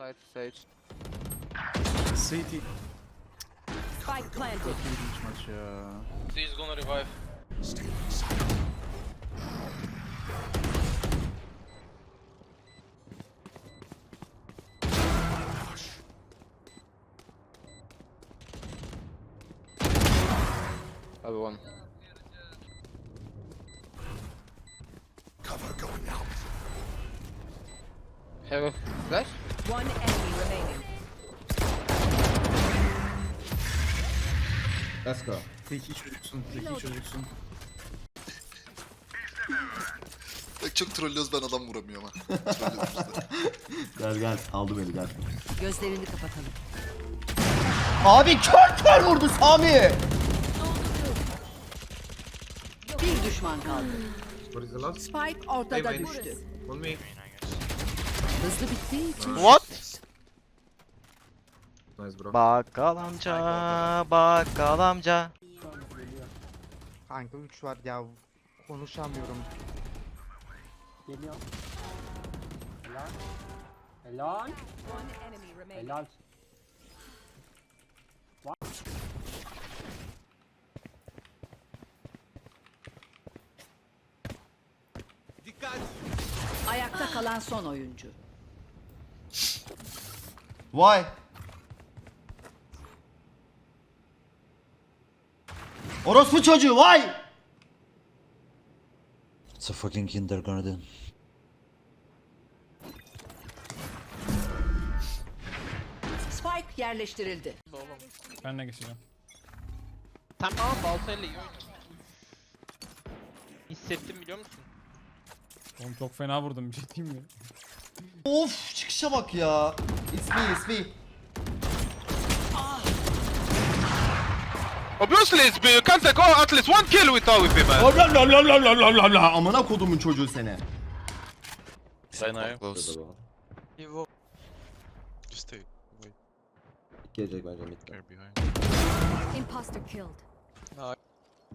Side Sage. CT. Spike planted. Çok iyi maç ya. He's gonna revive. Other one. Cover going out. Have a flash? One enemy remaining. Let's go. Zeki çocuksun, zeki çocuksun. Bak çok trollüyoruz ben adam vuramıyorum ha. Trollüyoruz. Gel gel. Aldı beni gel. Gözlerini kapatalım. Abi kör kör vurdu Sami. Bir düşman kaldı. What is the last? Spike ortada wait. düştü. On me. Hızlı bittiği için What? Nice bro. Bakkal amca, bakkal amca. Kanka 3 var ya konuşamıyorum. Geliyor. Helal. Helal. One enemy remaining. Helal. Ayakta kalan son oyuncu. Vay. Orospu çocuğu vay. It's a fucking kindergarten. Spike yerleştirildi. Ben de geçeceğim. Tamam baltayla iyi oynuyorsun. Hissettim biliyor musun? Oğlum çok fena vurdum bir şey diyeyim mi? Of çıkışa bak ya. It's me it's me. Obviously it's big. You can't take oh, at least one kill without with him man. La la la la la la la la. Amına kodumun çocuğu seni. Close. Just stay. Gelecek bence midden. They're behind. Imposter killed.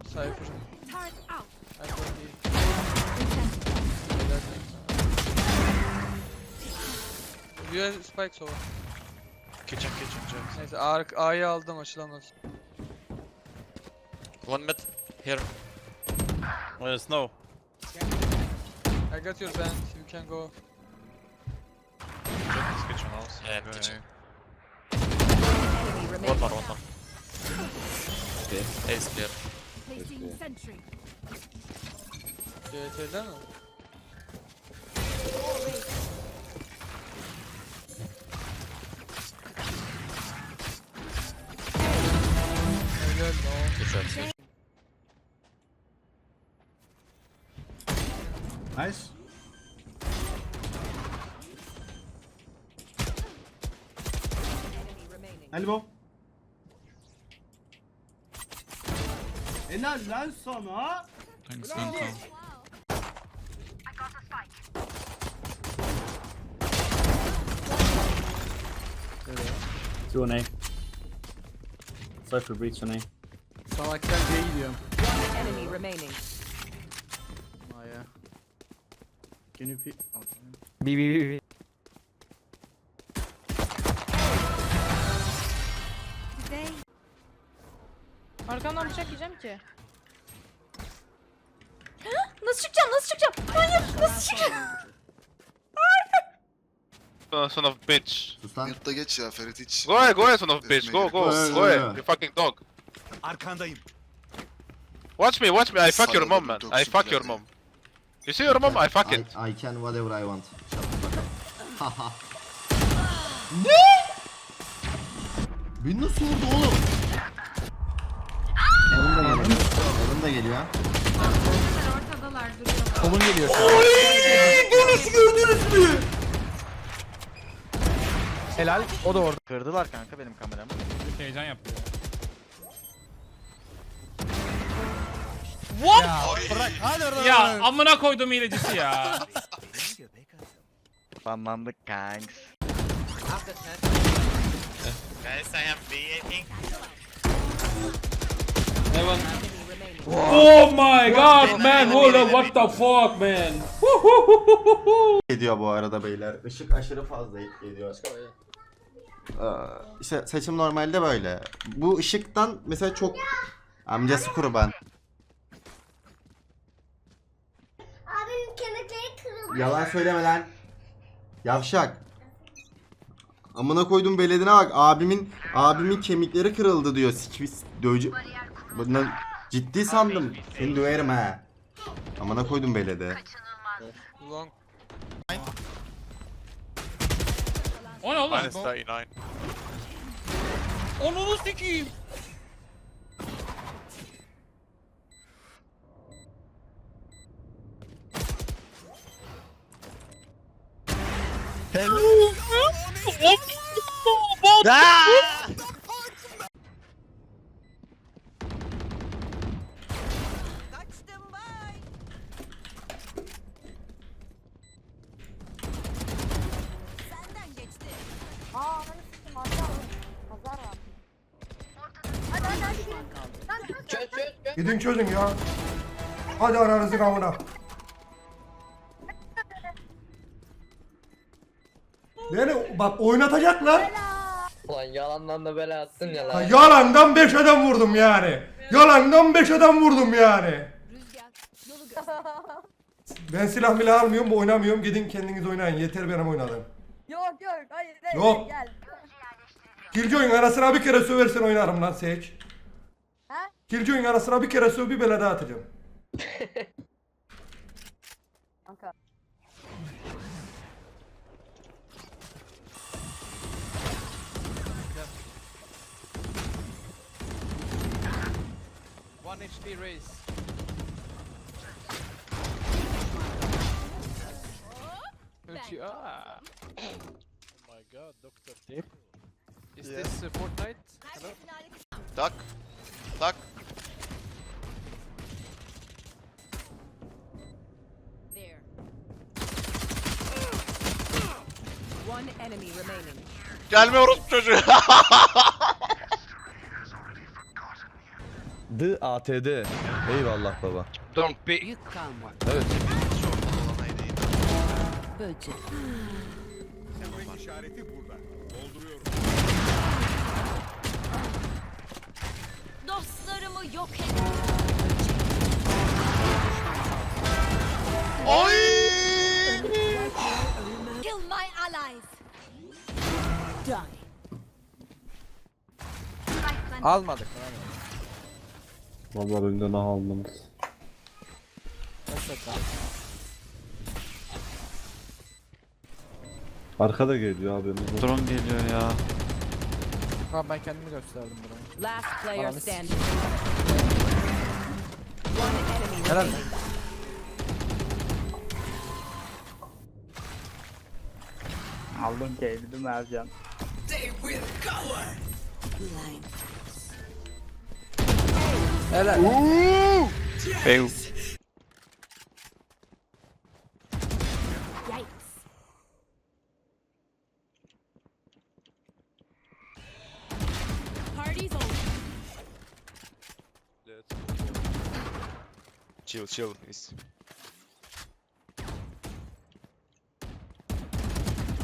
Cypher. Turret out. I Bir spike sola. Kitchen kitchen Jack. Neyse A A'yı aldım açılamaz. One mid. Here. Oh, snow. I got your band. You can go. Check this kitchen also. Yeah, kitchen. Enemy One remaining. more, one more. Okay. Ace clear. Placing sentry. CT'de mi? Lan. Good shot. Nice. Enemy remaining. Elbow. Helal lan sana. Thanks kanka. Two on A. Cypher breach on A. Salaktan C'ye gidiyorum. One enemy remaining. A'ya. Can you pick? B B B B. They Arkamdan bıçak yiyeceğim ki. Nasıl çıkacağım? Nasıl çıkacağım? Hayır, nasıl çıkacağım? Uh, son of bitch. Sus lan. Yurtta geç ya Ferit hiç. Go ahead, go ahead, son of bitch. Go, go, Go, go go, ahead. go. You fucking dog. Arkandayım. Watch me, watch me. I fuck your mom, man. I fuck your mom. You see your mom? I fuck it. I, I can whatever I want. Shut the fuck up. Haha. Beni nasıl vurdu oğlum? Evan da geliyor. Evan da geliyor. Ortadalar duruyor. Kolun geliyor. Nasıl gördünüz mü? Helal. O da orada. Kırdılar kanka benim kameramı. Heyecan yaptı ya. Ya amına koydum hilecisi ya. Banlandık kanks. Guys, I am B, I think. Oh my god man hold up what the fuck man. Geliyor bu arada beyler. Işık aşırı fazla geliyor. Ee, işte seçim normalde böyle. Bu ışıktan mesela çok amcası kurban. Abimin kemikleri kırıldı. Yalan söyleme lan. Yavşak. Amına koydum beledine bak. Abimin abimin kemikleri kırıldı diyor. Sikvis dövücü. Bundan ciddi sandım. Seni döverim ha. Amına koydum belede. Long. O ne oğlum? Minus 39. Onunu sikeyim. Gidin çözün ya. Hadi aranızı kavuna. Beni bak oynatacaklar. Ulan yalandan da bela attın ya Ha, yalandan 5 adam vurdum yani. Yalandan 5 adam vurdum yani. Ben silah bile almıyorum, oynamıyorum. Gidin kendiniz oynayın. Yeter benim oynadığım. Yok yok hayır hayır Yok. gel. Killjoy'un arasına bir kere söversen oynarım lan Sage. Ha? Killjoy'un arasına bir kere söv bir bele daha atacağım. Kanka. One HP raise. Ah. my god, Dr. Tape. Is this uh, Fortnite? Hello? Tak. Tak. There. One enemy remaining. Gelme orospu çocuğu. D ATD. Eyvallah baba. Don't be. Evet. Böcek. Dostlarımı yok et. Kill my allies. Die. Almadık. Vallahi önden almamız. Arkada geliyor abi. Drone geliyor ya. Tamam ben kendimi gösterdim buraya. Last player Ananı standing. One enemy Helal. remaining. Aldın mi Ercan? Helal. Fail. Yikes. Party's over. Chill, chill. It's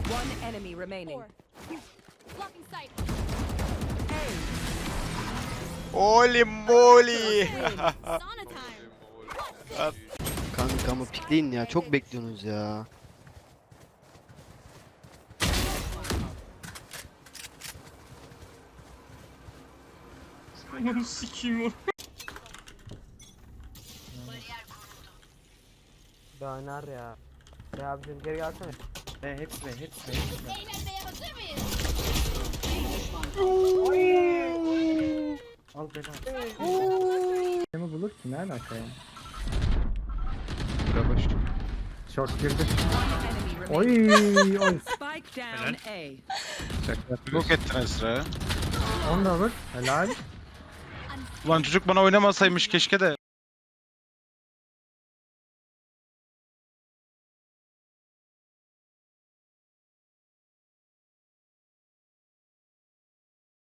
One enemy remaining. Four. Blocking sight. Holy moly. Kanka ama pikleyin ya. Çok bekliyorsunuz ya. Döner ya. Ya abicim geri gelsene. E hepsine hepsine. Eğlenmeye hazır mıyız? Al bela. Ne bulur ki ne alaka ya? Short girdi. One enemy remaining. Oy oy. Spike down A. Look ettin Esra. Onu da vur. Helal. Ulan çocuk bana oynamasaymış keşke de.